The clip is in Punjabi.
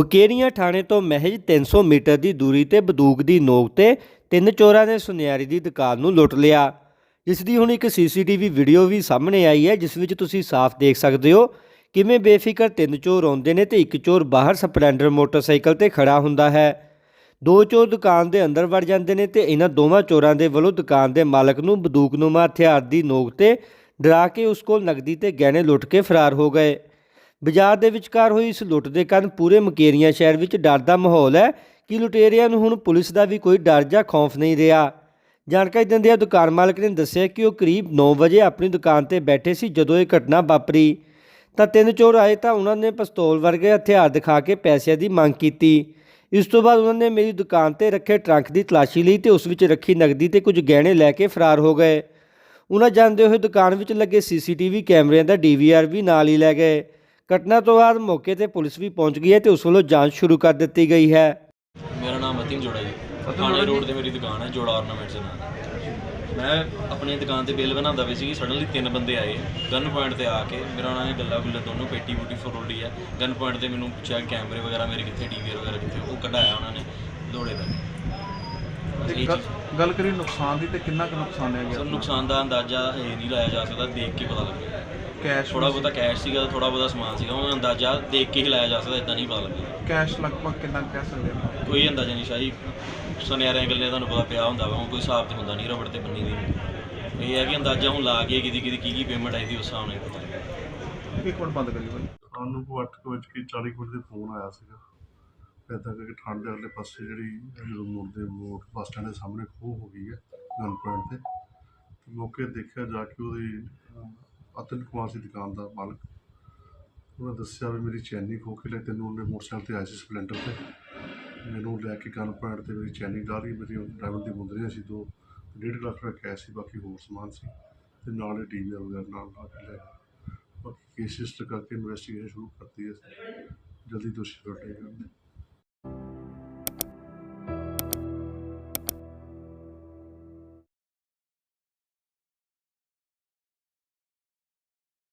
ਬਕੇਰੀਆਂ ਥਾਣੇ ਤੋਂ ਮਹਿਜ 300 ਮੀਟਰ ਦੀ ਦੂਰੀ ਤੇ ਬੰਦੂਕ ਦੀ ਨੋਕ ਤੇ ਤਿੰਨ ਚੋਰਾਂ ਨੇ ਸੁਨਿਆਰੀ ਦੀ ਦੁਕਾਨ ਨੂੰ ਲੁੱਟ ਲਿਆ। ਜਿਸ ਦੀ ਹੁਣ ਇੱਕ ਸੀਸੀਟੀਵੀ ਵੀਡੀਓ ਵੀ ਸਾਹਮਣੇ ਆਈ ਹੈ, ਜਿਸ ਵਿੱਚ ਤੁਸੀਂ ਸਾਫ਼ ਦੇਖ ਸਕਦੇ ਹੋ ਕਿਵੇਂ ਬੇਫਿਕਰ ਤਿੰਨ ਚੋਰ ਆਉਂਦੇ ਨੇ ਤੇ ਇੱਕ ਚੋਰ ਬਾਹਰ ਸਪਲੈਂਡਰ ਮੋਟਰਸਾਈਕਲ ਤੇ ਖੜਾ ਹੁੰਦਾ ਹੈ। ਦੋ ਚੋਰ ਦੁਕਾਨ ਦੇ ਅੰਦਰ ਵੜ ਜਾਂਦੇ ਨੇ ਤੇ ਇਹਨਾਂ ਦੋਵਾਂ ਚੋਰਾਂ ਦੇ ਵੱਲੋਂ ਦੁਕਾਨ ਦੇ ਮਾਲਕ ਨੂੰ ਬੰਦੂਕਨੁਮਾ ਹਥਿਆਰ ਦੀ ਨੋਕ ਤੇ ਡਰਾ ਕੇ ਉਸ ਕੋਲ ਨਕਦੀ ਤੇ ਗਹਿਣੇ ਲੁੱਟ ਕੇ ਫਰਾਰ ਹੋ ਗਏ। ਬਾਜ਼ਾਰ ਦੇ ਵਿਚਕਾਰ ਹੋਈ ਇਸ ਲੁੱਟ ਦੇ ਕਾਰਨ ਪੂਰੇ ਮਕੇਰੀਆਂ ਸ਼ਹਿਰ ਵਿੱਚ ਡਰ ਦਾ ਮਾਹੌਲ ਹੈ ਕਿ ਲੁਟੇਰਿਆਂ ਨੂੰ ਹੁਣ ਪੁਲਿਸ ਦਾ ਵੀ ਕੋਈ ਡਰ ਜਾਂ ਖੌਫ ਨਹੀਂ ਰਿਹਾ। ਜਾਣਕਾਰੀ ਦਿੰਦਿਆਂ ਦੁਕਾਨ ਮਾਲਕ ਨੇ ਦੱਸਿਆ ਕਿ ਉਹ ਕਰੀਬ 9 ਵਜੇ ਆਪਣੀ ਦੁਕਾਨ ਤੇ ਬੈਠੇ ਸੀ ਜਦੋਂ ਇਹ ਘਟਨਾ ਵਾਪਰੀ। ਤਾਂ ਤਿੰਨ ਚੋਰ ਆਏ ਤਾਂ ਉਹਨਾਂ ਨੇ ਪਿਸਤੌਲ ਵਰਗੇ ਹਥਿਆਰ ਦਿਖਾ ਕੇ ਪੈਸਿਆਂ ਦੀ ਮੰਗ ਕੀਤੀ। ਇਸ ਤੋਂ ਬਾਅਦ ਉਹਨਾਂ ਨੇ ਮੇਰੀ ਦੁਕਾਨ ਤੇ ਰੱਖੇ ਟਰੰਕ ਦੀ ਤਲਾਸ਼ੀ ਲਈ ਤੇ ਉਸ ਵਿੱਚ ਰੱਖੀ ਨਕਦੀ ਤੇ ਕੁਝ ਗਹਿਣੇ ਲੈ ਕੇ ਫਰਾਰ ਹੋ ਗਏ। ਉਹਨਾਂ ਜਾਂਦੇ ਹੋਏ ਦੁਕਾਨ ਵਿੱਚ ਲੱਗੇ ਸੀਸੀਟੀਵੀ ਕੈਮਰਿਆਂ ਦਾ ਡੀਵੀਆਰ ਵੀ ਨਾਲ ਹੀ ਲੈ ਗਏ। ਘਟਨਾ ਤੋਂ ਬਾਅਦ ਮੌਕੇ ਤੇ ਪੁਲਿਸ ਵੀ ਪਹੁੰਚ ਗਈ ਹੈ ਤੇ ਉਸ ਵੱਲੋਂ ਜਾਂਚ ਸ਼ੁਰੂ ਕਰ ਦਿੱਤੀ ਗਈ ਹੈ। ਮੇਰਾ ਨਾਮ ਅਤਿਨ ਜੋੜਾ ਜੀ। ਥਾਣੇ ਰੋਡ ਤੇ ਮੇਰੀ ਦੁਕਾਨ ਹੈ ਜੋੜਾ ਆਰਨਾਮੈਂਟਸ ਦੇ ਨਾਲ। ਮੈਂ ਆਪਣੀ ਦੁਕਾਨ ਤੇ ਬਿੱਲ ਬਣਾਉਂਦਾ ਪਈ ਸੀ ਸਡਨਲੀ ਤਿੰਨ ਬੰਦੇ ਆਏ। ਗਨ ਪੁਆਇੰਟ ਤੇ ਆ ਕੇ ਮੇਰਾ ਉਹਨਾਂ ਨੇ ਗੱਲਾਂ ਗੁੱਲਾਂ ਦੋਨੋਂ ਪੇਟੀ ਬੂਟੀ ਫਰੋਲੀ ਹੈ ਗਨ ਪੁਆਇੰਟ ਤੇ ਮੈਨੂੰ ਪੁੱਛਿਆ ਕੈਮਰੇ ਵਗੈਰਾ ਮੇਰੇ ਕਿੱਥੇ ਡੀਵੀਆਰ ਵਗੈਰਾ ਕਿੱਥੇ ਉਹ ਕਢਾਇਆ ਉਹਨਾਂ ਨੇ ਲੋੜੇ ਦਾ। ਤੇ ਗੱਲ- ਗੱਲ ਕਰੀ ਨੁਕਸਾਨ ਦੀ ਤੇ ਕਿੰਨਾ ਕੁ ਨੁਕਸਾਨ ਹੈ ਸਰ ਗਿਆ ਨੁਕਸਾਨ ਦਾ ਅੰਦਾਜ਼ਾ ਇਹ ਨਹੀਂ ਲਾਇਆ ਜਾ ਸਕਦਾ ਦੇਖ ਕੇ ਪਤਾ ਲੱਗੇਗਾ। ਕੈਸ਼ ਥੋੜਾ ਬਹੁਤਾ ਕੈਸ਼ ਸੀਗਾ ਥੋੜਾ ਬਹੁਤਾ ਸਮਾਨ ਸੀਗਾ ਉਹ ਅੰਦਾਜ਼ਾ ਦੇਖ ਕੇ ਹੀ ਲਾਇਆ ਜਾ ਸਕਦਾ ਇਦਾਂ ਨਹੀਂ ਪਤਾ ਲੱਗੇਗਾ ਕੈਸ਼ ਲਗਭਗ ਕਿੰਨਾ ਕਹਿ ਸਕਦੇ ਹਾਂ? ਕੋਈ ਅੰਦਾਜ਼ਾ ਨਹੀਂ ਸ਼ਾਹੀ। ਸੁਨਿਆਰਿਆਂ ਗੱਲੇ ਤੁਹਾਨੂੰ ਪਤਾ ਪਿਆ ਹੁੰਦਾ ਵਾ ਹੁਣ ਕੋਈ ਹਿਸਾਬ ਤੇ ਹੁੰਦਾ ਨਹੀਂ ਰਬੜ ਤੇ ਬੰਨੀ ਦੀ। ਇਹ ਹੈ ਕਿ ਅੰਦਾਜ਼ਾ ਹੁਣ ਲਾ ਕੇ ਕਿਹਦੀ ਕਿਹਦੀ ਕੀ ਕੀ ਪੇਮੈਂਟ ਆਈ ਦੀ ਉਸ ਹਿਸਾਬ ਨਾਲ ਹੀ ਪਤਾ ਲੱਗੇਗਾ ਇੱਕ ਮਿੰਟ ਬੰਦ ਕਰੀ ਬਾਈ। ਸਾਨੂੰ ਕੋ 8 ਵਜੇ ਕੇ 40 ਮਿੰਟ ਦੇ ਫੋਨ ਆਇਆ ਸੀਗਾ। ਇੱਦਾਂ ਕਰਕੇ ਠੰਡ ਦੇ ਅਗਲੇ ਪਾਸੇ ਜਿਹੜੀ ਜਦੋਂ ਮੋੜ ਦੇ ਮੋੜ ਬੱਸ ਸਟੈਂਡ ਦੇ ਸਾਹਮਣੇ ਖੋਹ ਹੋ ਗਈ ਹੈ ਗਨ ਪੁਆਇੰਟ ਤੇ। ਮੌਕੇ ਦੇਖਿਆ ਜਾ ਕੇ ਉਹਦੀ ਅਹ, ਅਤਨ ਕੁਮਾਰ ਸੀ ਦੁਕਾਨ ਦਾ ਮਾਲਕ। ਉਹਨੇ ਦੱਸਿਆ ਵੀ ਮੇਰੀ ਚੈਨੀ ਖੋ ਕੇ ਲੈ ਤੈਨੂੰ ਉਹਨੇ ਮੋਟਰਸਾਈਕਲ ਤੇ ਆਇਆ ਸੀ ਸਪਲੈਂਡਰ ਤੇ। ਮੈਨੂੰ ਲੈ ਕੇ ਗਨ ਪੁਆਇੰਟ ਤੇ ਮੇਰੀ ਚੈਨੀ ਲਾ ਰਹੀ ਮੇਰੀ ਡਰਾਈਵਰ ਦੀ ਮੁੰਦਰੀਆਂ ਸੀ ਦੋ ਡੇਢ ਲੱਖ ਰੁਪਏ ਕੈਸ਼ ਸੀ ਬਾਕੀ ਹੋਰ ਸਮਾਨ ਸੀ। ਤੇ ਨਾਲ ਹੀ ਡੀਵੀ ਵਗੈਰਾ ਨਾਲ ਲਾ ਕੇ ਲੈ ਬਾਕੀ ਕੇਸਿਸ ਤੇ ਕਰਕੇ ਇਨਵੈਸਟੀਗੇਸ਼ਨ ਸ਼ੁਰੂ ਕਰਤੀ ਹੈ। ਜਲਦੀ ਦੋਸ਼ੀ ਫੜੇ ਜਾਣਗੇ।